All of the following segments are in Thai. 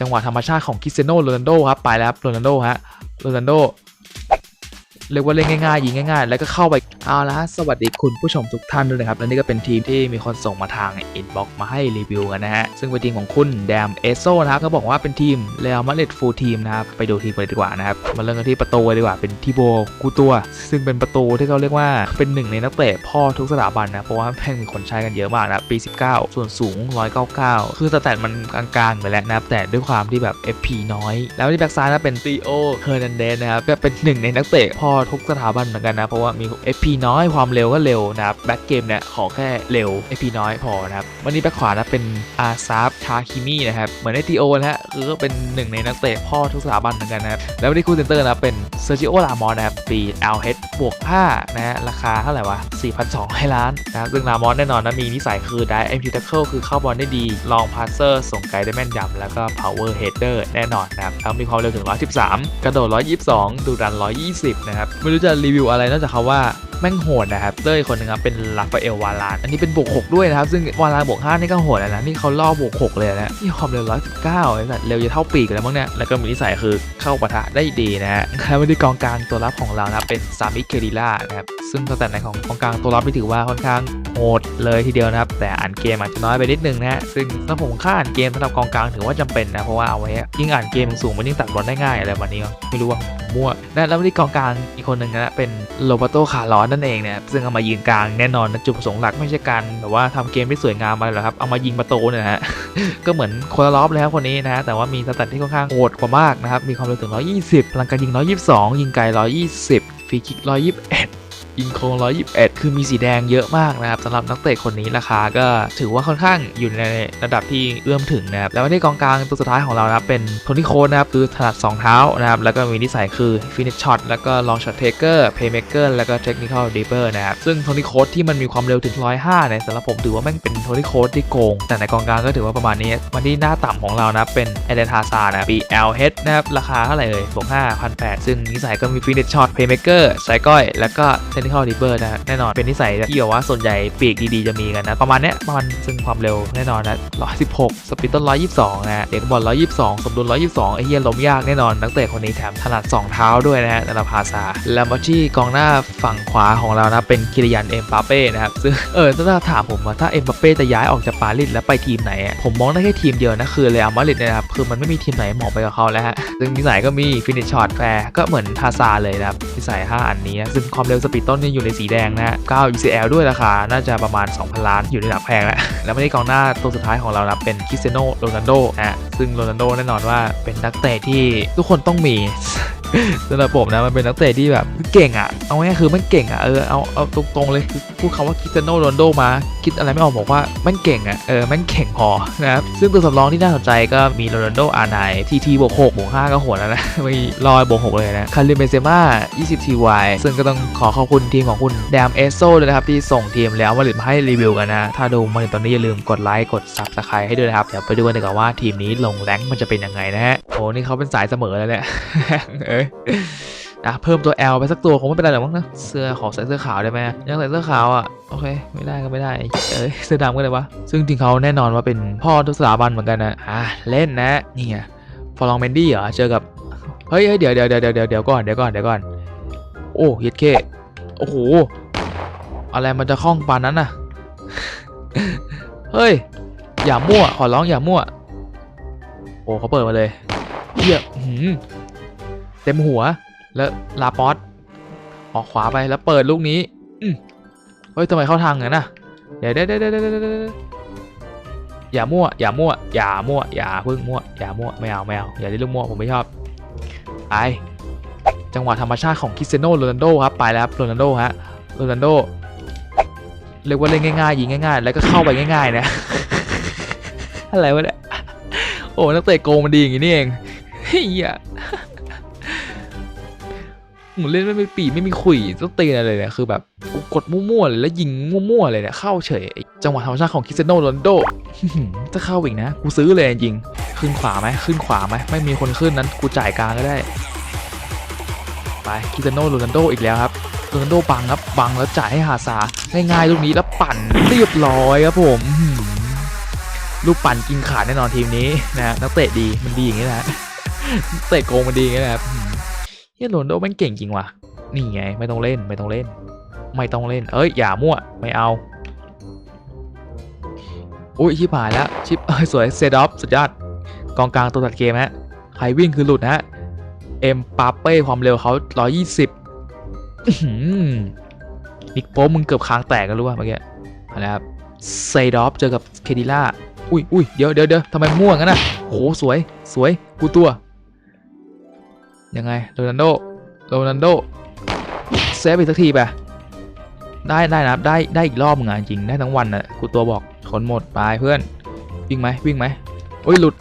จังหวะธรรมชาติของคริสเตียโนโรนัลโดครับไปแล้วครับโรนัลโดฮะโรนัลโดเรียกว่าเล่นง่ายๆยิงง่าย ๆ แล้วก็เข้าไปเอาละฮะสวัสดีคุณผู้ชมทุกท่านด้วยนะครับและนี่ก็เป็นทีมที่มีคนส่งมาทาง อินบ็อกมาให้รีวิวกันนะฮะ ซึ่งเป็นทีมของคุณแดมเอโซนะครับเขาบอกว่าเป็นทีมเรอัลมาดริดฟูลทีมนะครับ ไปดูทีมกันเลยดีกว่านะครับ มาเริ่มกันที่ประตูเลยดีกว่าเป็นทิโบกูตัว ซึ่งเป็นประตูที่เขาเรียกว่าเป็นหนึ่งในนักเตะพ่อทุกสถาบันนะ เพราะว่าแม่งมีคนใช้กันเยอะมากนะปี 19 ส่วนสูง 199 คือสแตทมันกลางๆไปแล้วนะครับแต่ด้วยความที่แบบ FP น้อย แล้วที่แบ็กซ้ายนะเป็นตีโอเฮอร์นันเดสนะครับก็เป็นหนึ่งในนักเตะพ่อทุกสถาบันเหมือนกันนะเพราะว่ามี FP น้อยความเร็วก็เร็วนะครับแบ็กเกมเนี่ยขอแค่เร็ว FP น้อยพอนะครับวันนี้แบ็กขวานะเป็นอาซาฟทาคิมินะครับ เหมือนไอตีโอนะฮะคือก็เป็นหนึ่งในนักเตะพ่อทุกสถาบันเหมือนกันนะครับ แล้ววันนี้คู่เซนเตอร์นะเป็นเซอร์จิโอลามอนนะครับปี LH บวก5นะฮะราคาเท่าไหร่วะ4,200 ล้านนะซึ่งลามอนแน่นอนนะมีนิสัยคือได้ MQ tackle คือเข้าบอลได้ดีลองพาสเซอร์ส่งไกลได้แม่นยำแล้วก็ power header แน่นอนนะครับแล้วมีความเร็วถึง 113 กระโดด 122 ดูดัน 120 นะครับไม่รู้จะรีวิวอะไรนอกจากคำว่าแม่งโหดนะครับเต้ยคนหนึ่งครับเป็นลาฟาเอลวาลานอันนี้เป็นบวก6ด้วยนะครับซึ่งวาลานบวก5นี่ก็โหดแล้วนะนี่เขาล่อบวก6เลยนะนี่ความเร็ว119ไอ้สัตว์เร็วจะเท่าปีกแล้วมั้งเนี่ยแล้วก็มีนิสัยคือเข้าปะทะได้ดีนะฮะแล้วมาที่กองกลางตัวรับของเรานะเป็นซามิเคดิล่านะครับซึ่งสแตทในของกองกลางตัวรับนี่ถือว่าค่อนข้างโหดเลยทีเดียวนะครับ แต่อ่านเกมอาจจะน้อยไปนิดนึงนะฮะซึ่งถ้าผมค่าอ่านเกมสำหรับกองกลางถือว่าจำเป็นนะเพราะว่าเอาไว้ยิ่งอ่านเกมสูงมันยิ่งตัดบอลได้ง่ายอะไรวันนี้ไม่รู้ว่ามั่วนะแล้วมาที่กองกลางอีกคนหนึ่งนะเป็นโรเบโตคาร์ลอสนั่นเองเนี่ยซึ่งเอามายืนกลางแน่นอนจุดประสงค์หลักไม่ใช่การแบบว่าทำเกมที่สวยงามอะไรหรอกครับเอามายิงประตูเนี่ยฮะก็เหมือนโคละลอฟเลยครับคนนี้นะฮะแต่ว่ามีสแตทที่ค่อนข้างโหดกว่ามากนะครับมีความเร็วถึง 120พลังการยิง 122 ยิงไกล 120ฟรีคิก 121 ยิงโค้ง121 คือมีสีแดงเยอะมากนะครับสำหรับนักเตะคนนี้ราคาก็ถือว่าค่อนข้างอยู่ในระดับที่เอื้อมถึงนะครับแล้วในกองกลางตัวสุดท้ายของเรานะครับเป็นโทนี่โคนนะครับคือถนัด 2 เท้านะครับแล้วก็มีนิสัยคือฟินิชช็อตแล้วก็ลองช็อตเทเกอร์เพย์เมเกอร์แล้วก็เทคนิคอลดีเบอร์นะครับซึ่งโทนี่โคที่มันมีความเร็วถึง 105เนี่ยสำหรับผมถือว่าแม่งเป็นโทนี่โคที่โกง แต่ในกองกลางก็ถือว่าประมาณนี้มาที่หน้าต่ำของเรานะเป็นเอเดนฮาซานะ BLH นะครับราคาเท่าไหร่เอ่ยบวก5,800ซึ่งนิสัยก็มีฟินิชช็อตเพย์เมเกอร์ไซก้อยแล้วก็เทนคอลดีเบอร์นะแน่นอนเป็นนิสัยที่แบบว่าส่วนใหญ่ปีกดีๆจะมีกันนะประมาณเนี้ยประมาณซึ่งความเร็วแน่นอนนะ116 สปีดต้น 122 นะเด็กบอล 122 สมดุล 122 ไอ้เหี้ยล้มยากแน่นอนนักเตะคนนี้แถมถนัด 2 เท้าด้วยนะฮะนาราพาซาแล้วมาที่กองหน้าฝั่งขวาของเรานะเป็นคิริยันเอ็มปาเป้นะครับซึ่งเออถ้าถามผมว่าถ้าเอ็มปาเป้จะย้ายออกจากปารีสแล้วไปทีมไหน ผมมองได้แค่ทีมเดียวนะคือเรอัลมาดริดเนี่ยนะครับคือมันไม่มีทีมไหนเหมาะไปกับเขาแล้วฮะซึ่งนิสัยก็มีฟินิชช็อตแฟร์ก็เหมือนทาซาเลยนะครับนิสัย5อันนี้นะซึ่งความเร็วสปีดต้นนี่อยู่ในสีแดงนะฮะ9 UCL ด้วยราคา น่าจะประมาณ 2,000 ล้าน อยู่ในระดับแพงแล้ว แล้วไม่ได้กองหน้าตัวสุดท้ายของเรานะเป็นคริสเตียโนโรนัลโดนะฮะซึ่งโรนัลโดแน่นอนว่าเป็นนักเตะที่ทุกคนต้องมี สำหรับผมนะมันเป็นนักเตะที่แบบเก่งอะ เอาง่ายคือมันเก่งอะเออเอาเอาตรงๆเลยคือพูดคำว่าคิสเตโนโรนโดมา คิดอะไรไม่ออกบอกว่ามันเก่งอะเออมันเก่งพอนะครับซึ่งตัวสำรองที่น่าสนใจก็มีโรนโดอาร์ไนทีทีบวก6บวก5ก็โหดแล้วนะม่ลอยบวก6เลยนะคาริเบเซม่า20 TY ซึ่งก็ต้องขอขอบคุณทีมของคุณแดมเอสโซด้วยนะครับที่ส่งทีมแล้วมาหลิมาให้รีวิวกันนะถ้าดูมาถึงตอนนี้อย่าลืมกดไลค์กด Subscribe ให้ด้วยนะครับเดี๋ยวไปดูกันดีกว่าว่าทีมนี้ลงแรงมันจะเป็นยังไงนะฮะโอ้นี่เขาเป็นสายเสมอแล้วเนี่ยเอ้ยอะเพิ่มตัว L ไปสักตัวคงไม่เป็นไรหรอกมั้งนะเสื้อขอใส่เสื้อขาวได้ไหมยังใส่เสื้อขาวอะโอเค ไม่ได้ก็ไม่ได้เอ้ยเสื้อดำก็เลยวะซึ่งจริงเขาแน่นอนว่าเป็นพ่อทุกสถาบันเหมือนกันนะอะเล่นนะนี่ไงฟอร์ลองเมนดี้เหรอเจอกับเฮ้ยเดี๋ยวเดี๋ยวเดี๋ยวเดี๋ยวเดี๋ยวก่อนเดี๋ยวก่อนเดี๋ยวก่อนโอ้เย็ดเคโอ้โหอะไรมันจะคล่องปานนั้นน่ะเฮ้ยอย่ามั่วขอร้องอย่ามั่วโอ้เขาเปิดมาเลยเหี้ยหือ เต็มหัวแล้วลาปอสออกขวาไปแล้วเปิดลูกนี้เฮ้ยทำไมเข้าทางงั้นน่ะเดี๋ยวเดี๋ยวเดี๋ยวเดี๋ยวเดี๋ยวเดี๋ยวอย่ามั่วอย่ามั่วอย่ามั่วอย่าพิ่งมั่วอย่ามั่วไม่เอาไม่เอาอย่าเล่นลูกมั่วผมไม่ชอบไปจังหวะธรรมชาติของคริสเตียโนโรนัลโดครับไปแล้วครับโรนัลโดฮะโรนัลโดเรียกว่าเล่นง่ายๆยิงง่ายๆ แล้วก็เข้าไปง่ายๆนะอะไรวะเนี่ยโอ้นักเตะโกงมันดีอย่างงี้นี่เองเฮีย เล่นไม่มีปีไม่มีขุยต้องตีอะไรเลยเนี่ยคือแบบกูกดมั่วๆเลยแล้วยิงมั่วๆเลยเนี่ยเข้าเฉย จังหวะธรรมชาติของคิสเตียโนโรนโดอื้อหือถ้าเข้าอีกนะ กูซื้อเลยจริง ขึ้นขวาไหมขึ้นขวาไหมไม่มีคนขึ้นนั้นกูจ่ายกลางก็ได้ ไปคิสเตียโนโรนโดอีกแล้วครับโรนโดบังครับบังแล้วจ่ายให้ฮาซาง่ายๆลูกนี้แล้วปั่นเรียบร้อยครับผมลูกปั่นกินขาดแน่นอนทีมนี้นะนักเตะดีมันดีอย่างนี้นะฮะเตะโกงมันดีอย่างนี้นะครับ เฮียโรนโดแม่งเก่งจริงว่ะ นี่ไง ไม่ต้องเล่นไม่ต้องเล่น ไม่ต้องเล่น เอ้ยอย่ามั่วไม่เอาอุ้ยชิบหายแล้วชิปเอ้ยสวยเซดอฟสุดยอดกองกลางตัวตัดเกมฮะใครวิ่งคือหลุดฮะเอ็มปาเป้ความเร็วเขา120อื้อหือนิกโป๊ปมึงเกือบค้างแตกกันรู้ป่ะเมื่อกี้เอาละครับเซดอฟเจอกับเคดิล่าอุ้ยอุ้ยเดี๋ยวเดี๋ยวเดี๋ยวทำไมม่วงกันนะโหสวยสวยกูตัว ยังไงโรนัลโดโรนัลโดเซฟอีกสักทีไปได้ได้นับได้ได้อีกรอบงอะจริงได้ทั้งวันอะกูตัวบอกชนหมดไปเพื่อนวิ่งไหมวิ่งไหมโอ้ยหลุด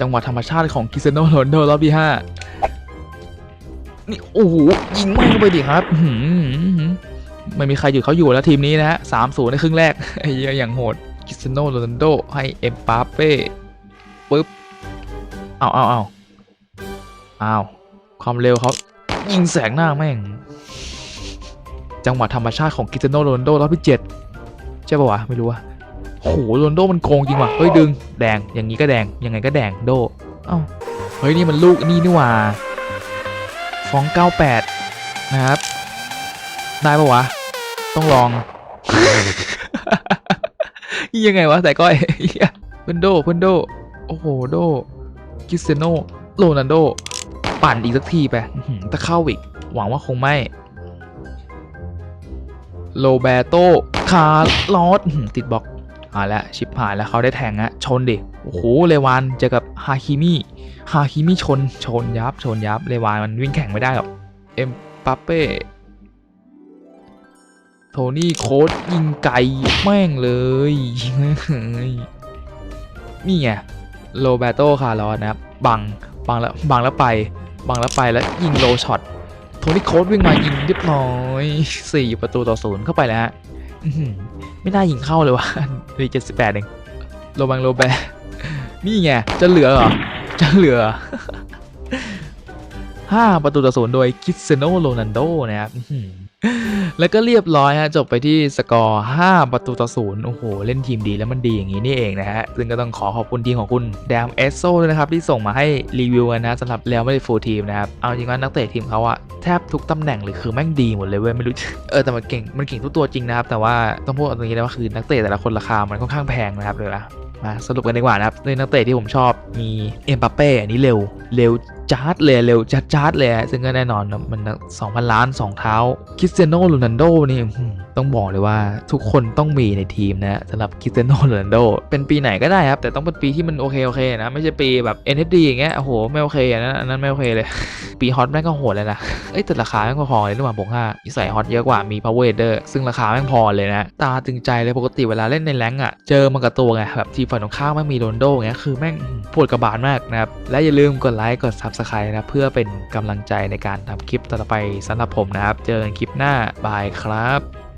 จังหวะธรรมชาติของคิเตียโนโรนัลโดรอบที่ห้านี่โอ้โหยิงไม่เข้าไปดิครับไม่มีใครหยุดเขาอยู่แล้วทีมนี้นะฮะสามศูนย์ในครึ่งแรกไอ้เหี้ยอย่างโหดคิเตียโนโรนัลโดให้เอ็มปาเป้ปึ๊บเอาเอาเอา อาความเร็วเขายิงแสงหน้าแม่ง จังหวะธรรมชาติของคิเตโนโรนโดรอบที่เจ็ดใช่ป่าวะ ไม่รู้อะโหโรนโดมันโกงจริงว่ะ เฮ้ยดึง แดง อย่างนี้ก็แดง ยังไงก็แดงโด เอ้า เฮ้ยนี่มันลูกนี่นี่ว่า ฟอง 98 นะครับ ได้ปะวะ ต้องลอง ยังไงวะแต่ก้อยเพื่อนโดเพื่อนโด โอ้โห โดคิเตโนโรนัลโด ปั่นอีกสักทีไปอื้อหือถ้าเข้าอีก หวังว่าคงไม่ โรเบโตคาร์ลอสอื้อหือติดบล็อกเอาละชิปหายแล้วเขาได้แทงอะชนดิ โอ้โห เลวานเจอกับฮาคิมิฮาคิมิชน ชนยับ ชนยับ เลวานมันวิ่งแข่งไม่ได้หรอก เอ็มปาเป้ โทนี่โค้ดยิงไก่แม่งเลยยิงแม่งเลยนี่ไง โรเบโตคาร์ลอสนะครับ บัง บังแล้ว บังแล้วไป บังแล้วไปแล้วยิงโลช็อตโทนี่โค้ดวิ่งมายิงเรียบร้อยสี่ประตูต่อศูนย์เข้าไปแล้วฮะไม่น่ายิงเข้าเลยว่ะรีเจ็ดสิบแปดเองโรบังโรแบนี่ไงจะเหลือเหรอจะเหลือห้าประตูต่อศูนย์โดยคิสเซโนโรนันโดนะครับ แล้วก็เรียบร้อยฮะจบไปที่สกอร์5ประตูต่อศูนย์โอ้โห เล่นทีมดีแล้วมันดีอย่างนี้นี่เองนะฮะ ซึ่งก็ต้องขอขอบคุณทีมของคุณแดมเอสโซด้วยนะครับ ที่ส่งมาให้รีวิวกันนะสำหรับแล้วไม่ได้ฟูลทีมนะครับ เอาจริงว่านักเตะทีมเขาอะแทบทุกตำแหน่งเลยคือแม่งดีหมดเลยเว้ยไม่รู้เออแต่มันเก่งมันเก่งทุกตัวจริงนะครับ แต่ว่าต้องพูดตรงนี้เลยว่าคือนักเตะแต่ละคนราคามันค่อนข้างแพงนะครับเลยนะมาสรุปกันดีกว่านะครับในนักเตะที่ผมชอบมีเอ็มบัปเป้อันนี้เร็วเร็วจาร์ดเลยเร็วจัดจาร์ดเลยซึ่งก็แน่นอนมัน 2,000 ล้าน 2 เท้าคริสเตียโนโรนัลโดนี่ต้องบอกเลยว่าทุกคนต้องมีในทีมนะสำหรับคริสเตียโนโรนัลโดเป็นปีไหนก็ได้ครับ แต่ต้องเป็นปีที่มันโอเค โอเคนะ ไม่ใช่ปีแบบ NHD อย่างเงี้ยโอ้โห ไม่โอเคนนั้นอันนั้นไม่โอเคเลย ปีฮอตแม่งก็โหดเลยนะเอ้ยแต่ราคาแม่งก็พอเลยระหว่างบวกห้าใส่ฮอตเยอะกว่ามี power header ซึ่งราคาแม่งพอเลยนะ ตาตึงใจเลยปกติเวลาเล่นในแรงอะเจอมันกับตัวไงแบบทีมฝั่งตรงข้ามแม่งมีโรนโดเงี้ยคือแม่งปวดกระบาลมากนะครับและอย่าลืมกดไลค์กด subscribe นะ เพื่อเป็นกำลังใจในการทำคลิปต่อไปสำหรับผมนะครับ เจอกันคลิปหน้า บายครับ